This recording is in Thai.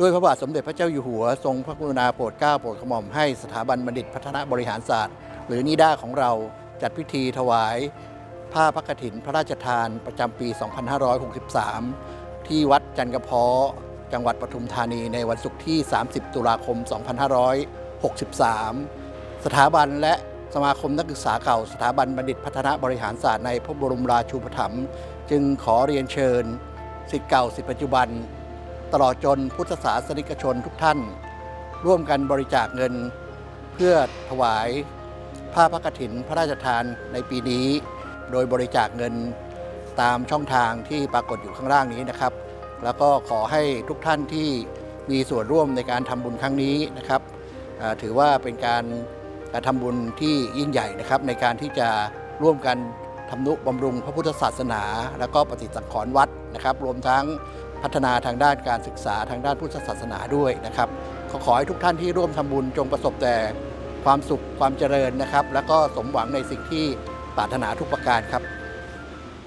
ด้วยพระบาทสมเด็จพระเจ้าอยู่หัว ทรงพระกรุณาโปรดเกล้าโปรดกระหม่อมให้สถาบันบัณฑิตพัฒนาบริหารศาสตร์ หรือนิด้าของเราจัดพิธีถวาย ผ้าพระกฐินพระราชทานประจำปี 2563 ที่วัดจันกระเพาะจังหวัดปทุมธานีในวันศุกร์ที่ 30 ตุลาคม 2563 สถาบันและสมาคมนักศึกษาเก่า สถาบันบัณฑิตพัฒนาบริหารศาสตร์ในพระบรมราชูปถัมภ์จึงขอเรียนเชิญสิทธิ์เก่าสิทธิปัจจุบัน ตลอดจนพุทธศาสนิกชนทุกท่าน ร่วมกันบริจาคเงิน เพื่อถวายผ้าพระกฐินพระราชทานในปีนี้ โดยบริจาคเงินตามช่องทางที่ปรากฏอยู่ข้างล่างนี้นะครับ แล้วก็ขอให้ทุกท่านที่มีส่วนร่วมในการทำบุญครั้งนี้นะครับถือว่าเป็นการการทำบุญที่ยิ่งใหญ่นะครับ ในการที่จะร่วมกันทำนุบำรุงพระพุทธศาสนา แล้วก็ปฏิสังขรณ์วัดนะครับ รวมทั้ง พัฒนาทางด้านการศึกษาทางด้านพุทธศาสนาด้วยนะครับขอขอให้ทุกท่านที่ร่วมทำบุญจงประสบแต่ความสุขความเจริญนะครับ แล้วก็สมหวังในสิ่งที่ปรารถนาทุกประการครับ